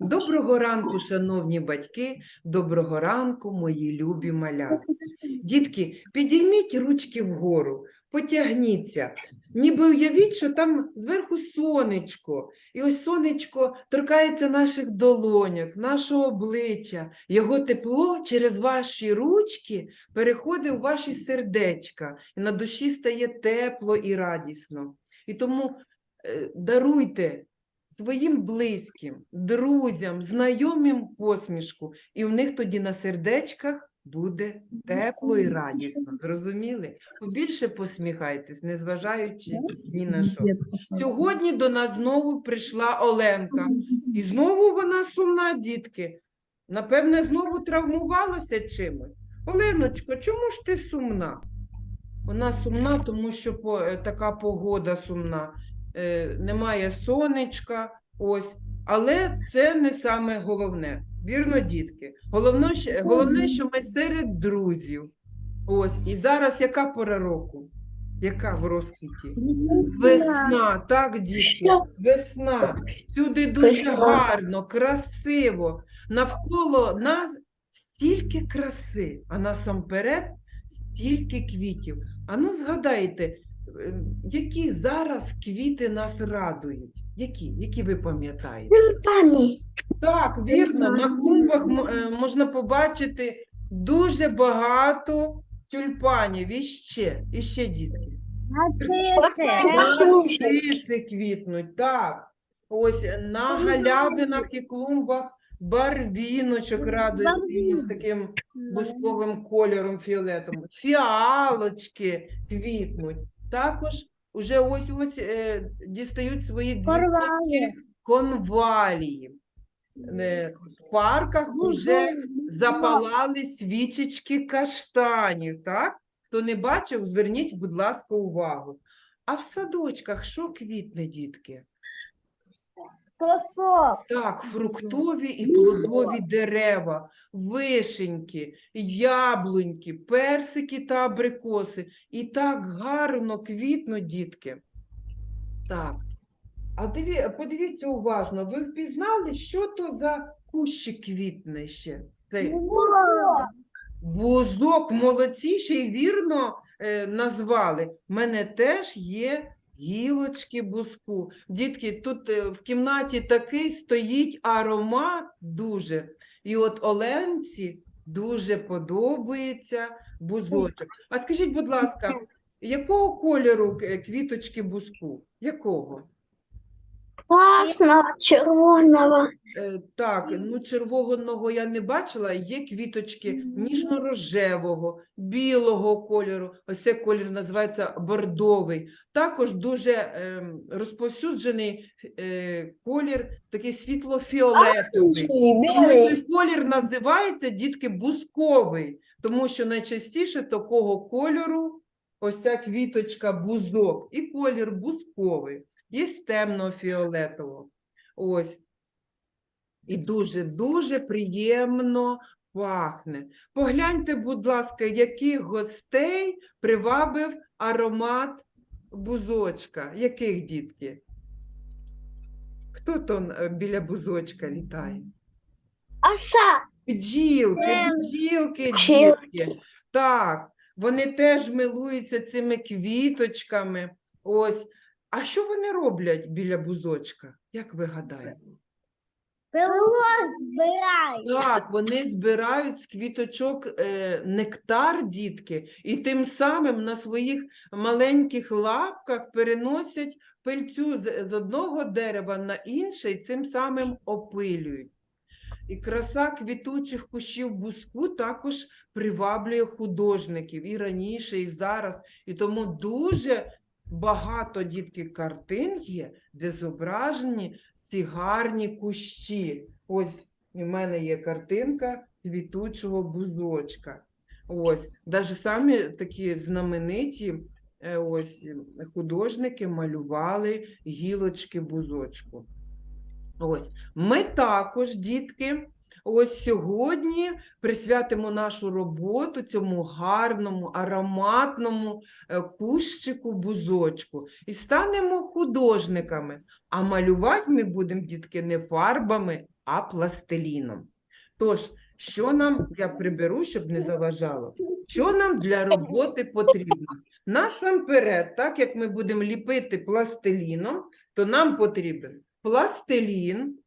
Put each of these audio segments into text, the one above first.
Доброго ранку, шановні батьки, доброго ранку, мої любі малята. Дітки, підійміть ручки вгору, потягніться, ніби уявіть, що там зверху сонечко, і ось сонечко торкається наших долоняк, нашого обличчя. Його тепло через ваші ручки переходить у ваші сердечка, і на душі стає тепло і радісно. І тому е, даруйте своїм близьким, друзям, знайомим посмішку, і в них тоді на сердечках буде тепло і радісно. Зрозуміли? Побільше посміхайтесь, незважаючи ні на що. Сьогодні до нас знову прийшла Оленка. І знову вона сумна, дітки. Напевне, знову травмувалася чимось. Оленочко, чому ж ти сумна? Вона сумна, тому що по, е, така погода сумна. Е, немає сонечка, ось. Але це не саме головне. Вірно, дітки. Головне, що- головне, що ми серед друзів. Ось. І зараз яка пора року? Яка в розквіті? Весна, так, дітки, весна. Всюди дуже гарно, красиво. Навколо нас стільки краси, а насамперед стільки квітів. А ну згадайте, які зараз квіти нас радують? Які? Які ви пам'ятаєте? Пані. Так, вірно, на клумбах е, можна побачити дуже багато тюльпанів. І ще, і ще дітки. Нарциси квітнуть, так. Ось на галявинах і клумбах барвіночок радує з таким бусковим кольором фіолетовим. Фіалочки квітнуть. Також уже ось ось е, дістають свої дві конвалії. Е, В парках вже запалали свічечки каштанів, так? Хто не бачив, зверніть, будь ласка, увагу. А в садочках що квітне, дітки? Косок. Так, фруктові і плодові дерева, вишеньки, яблуньки, персики та абрикоси. І так гарно квітнуть, дітки. Так. А диві, подивіться уважно, ви впізнали, що то за кущі квітне ще? Цей Бузок молодці, ще й вірно е, назвали. В мене теж є гілочки буску. Дітки, тут е, в кімнаті такий стоїть аромат дуже. І от Оленці дуже подобається бузочок. А скажіть, будь ласка, якого кольору е, квіточки буску? Якого? Класно, червоного. Е, Так, ну червоного я не бачила. Є квіточки ніжно-рожевого, білого кольору. Ось цей колір називається бордовий. Також дуже ем, розповсюджений е, колір, такий світло-фіолетовий. Тому цей колір називається дітки бузковий, тому що найчастіше такого кольору ось ця квіточка бузок і колір бузковий, є з темного фіолетового. Ось. І дуже-дуже приємно пахне. Погляньте, будь ласка, яких гостей привабив аромат бузочка. Яких дітки? Хто то е, біля бузочка літає? Оса. Бджілки, Ем, бджілки, бджілки. дітки. Так, вони теж милуються цими квіточками. Ось. А що вони роблять біля бузочка? Як ви гадаєте? Пило збирай. Так, вони збирають з квіточок е, нектар, дітки, і тим самим на своїх маленьких лапках переносять пильцю з, з одного дерева на інше, і цим самим опилюють. І краса квітучих кущів буску також приваблює художників і раніше, і зараз. І тому дуже багато дітки картин є, де зображені ці гарні кущі. Ось у мене є картинка квітучого бузочка. Ось, навіть самі такі знамениті е, ось, художники малювали гілочки бузочку. Ось. Ми також, дітки, ось сьогодні присвятимо нашу роботу цьому гарному, ароматному е, кущику бузочку і станемо художниками. А малювати ми будемо, дітки, не фарбами, а пластиліном. Тож, що нам, я приберу, щоб не заважало, що нам для роботи потрібно? Насамперед, так як ми будемо ліпити пластиліном, то нам потрібен пластилін,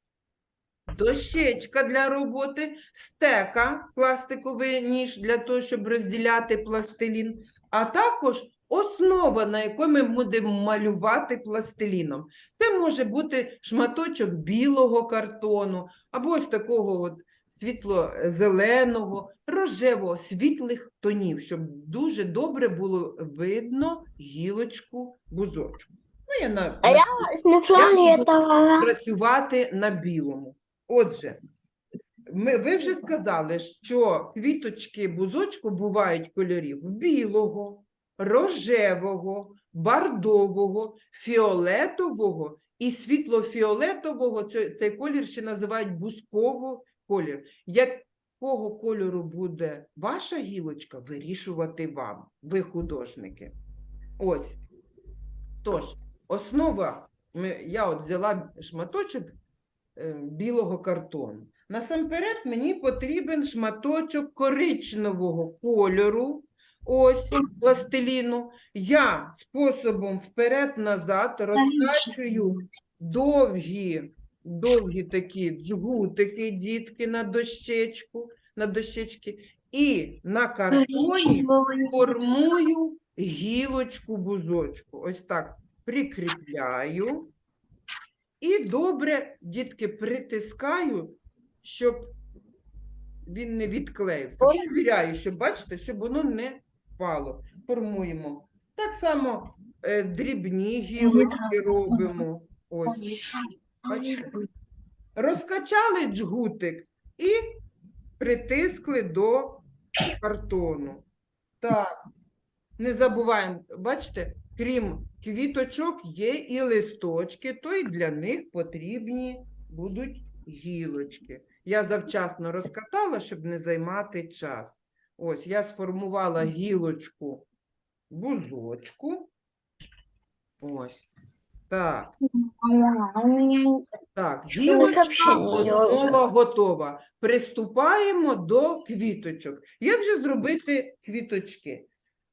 дощечка для роботи, стека, пластиковий ніж для того, щоб розділяти пластилін, а також основа, на якій ми будемо малювати пластиліном. Це може бути шматочок білого картону, або ось такого от світло-зеленого, рожевого, світлих тонів, щоб дуже добре було видно гілочку бузочку. Ну, я на, А я с фиолетового. працювати на білому. Отже, ми, ви вже сказали, що квіточки бузочку бувають кольорів білого, рожевого, бордового, фіолетового і світлофіолетового. Це- Цей колір ще називають бузковий колір. Якого кольору буде ваша гілочка, вирішувати вам, ви художники. Ось. Тож, основа, я от взяла шматочок білого картону. Насамперед мені потрібен шматочок коричневого кольору, ось пластиліну. Я способом вперед-назад розкачую довгі, довгі такі джгутики, дітки на дощечку, на дощечки, і на картоні формую гілочку бузочку. Ось так прикріпляю. І добре, дітки, притискаю, щоб він не відклеївся. Перевіряю, щоб бачите, щоб воно не впало. Формуємо. Так само е, дрібні гілочки робимо. Ось. Бачите? Розкачали джгутик і притискли до картону. Так, не забуваємо, бачите, крім квіточок є і листочки, то й для них потрібні будуть гілочки. Я завчасно розкатала, щоб не займати час. Ось я сформувала гілочку бузочку. Ось. Так. Так, гілочка, основа готова. Приступаємо до квіточок. Як же зробити квіточки?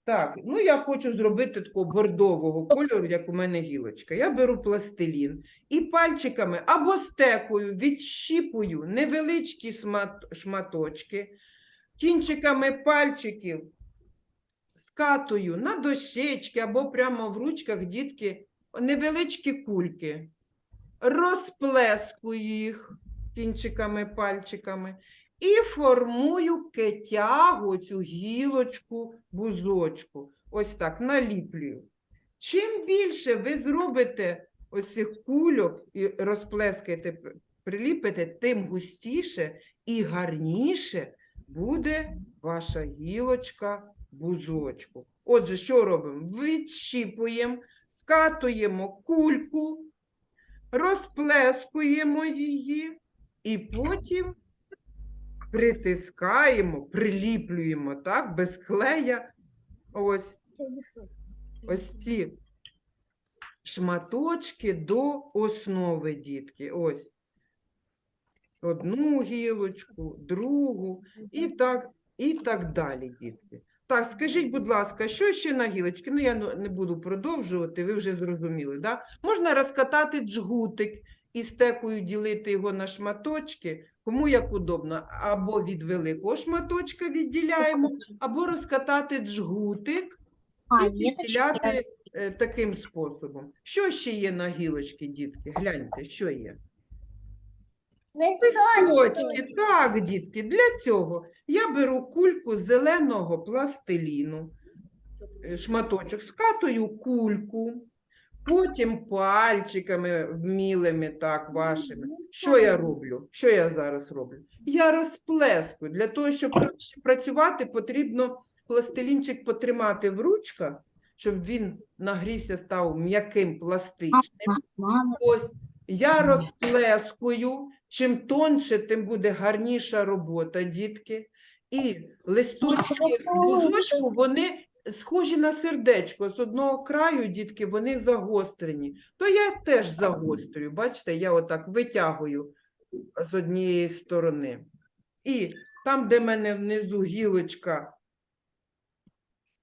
Так, ну я хочу зробити такого бордового кольору, як у мене гілочка. Я беру пластилін і пальчиками або стекою відщіпую невеличкі шматочки, кінчиками пальчиків скатую на дощечки або прямо в ручках дітки невеличкі кульки розплескую їх кінчиками пальчиками і формую кетягу, цю гілочку, бузочку. Ось так наліплюю. Чим більше ви зробите ось цих кульок і розплескаєте, приліпите, тим густіше і гарніше буде ваша гілочка бузочку. Отже, що робимо? Відщіпуємо, скатуємо кульку, розплескуємо її і потім притискаємо, приліплюємо, так, без клея. Ось, ось ці шматочки до основи, дітки. Ось. Одну гілочку, другу і так, і так далі, дітки. Так, скажіть, будь ласка, що ще на гілочки? Ну, я не буду продовжувати, ви вже зрозуміли, да? Можна розкатати джгутик і стекою ділити його на шматочки, кому як удобно. Або від великого шматочка відділяємо, або розкатати джгутик А, і відділяти е, таким способом. Що ще є на гілочки, дітки? Гляньте, що є? Листочки, так, дітки, для цього я беру кульку зеленого пластиліну, е, шматочок, скатую кульку, потім пальчиками вмілими, так, вашими. Що я роблю? Що я зараз роблю? Я розплескую. Для того, щоб краще працювати, потрібно пластилінчик потримати в ручках, щоб він нагрівся, став м'яким пластичним. Ось Я розплескую. Чим тонше, тим буде гарніша робота, дітки. І листочки вони схожі на сердечко. З одного краю, дітки, вони загострені. То я теж загострюю. Бачите, я отак витягую з однієї сторони. І там, де в мене внизу гілочка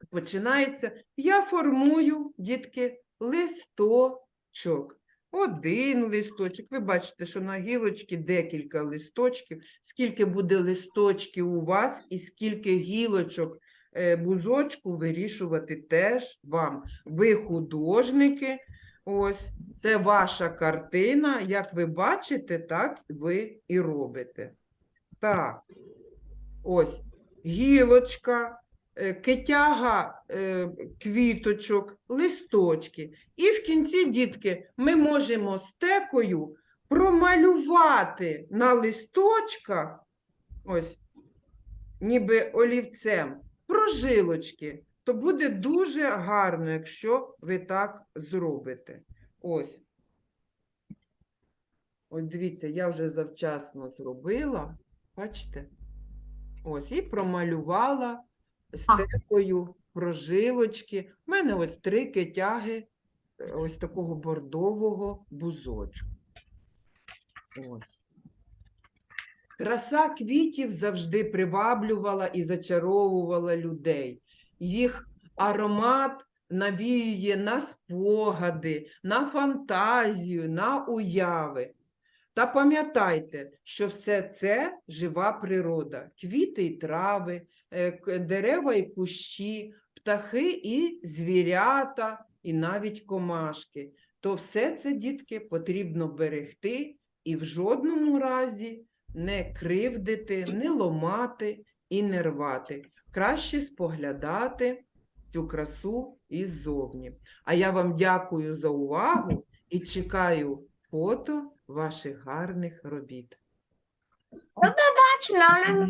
починається, я формую, дітки, листочок. Один листочок. Ви бачите, що на гілочці декілька листочків. Скільки буде листочків у вас і скільки гілочок бузочку вирішувати теж вам. Ви художники, ось це ваша картина. Як ви бачите, так ви і робите. Так, ось гілочка, е, китяга е, квіточок, листочки. І в кінці, дітки, ми можемо стекою промалювати на листочках, ось, ніби олівцем, прожилочки. То буде дуже гарно, якщо ви так зробите. Ось. Ось дивіться, я вже завчасно зробила. Бачите? Ось, і промалювала стекою прожилочки. У мене ось три китяги е, ось такого бордового бузочку. Ось. Краса квітів завжди приваблювала і зачаровувала людей. Їх аромат навіює на спогади, на фантазію, на уяви. Та пам'ятайте, що все це жива природа, квіти і трави, е, дерева і кущі, птахи і звірята, і навіть комашки. То все це, дітки, потрібно берегти і в жодному разі не кривдити, не ломати і не рвати. Краще споглядати цю красу іззовні. А я вам дякую за увагу і чекаю фото ваших гарних робіт. Бачно, вона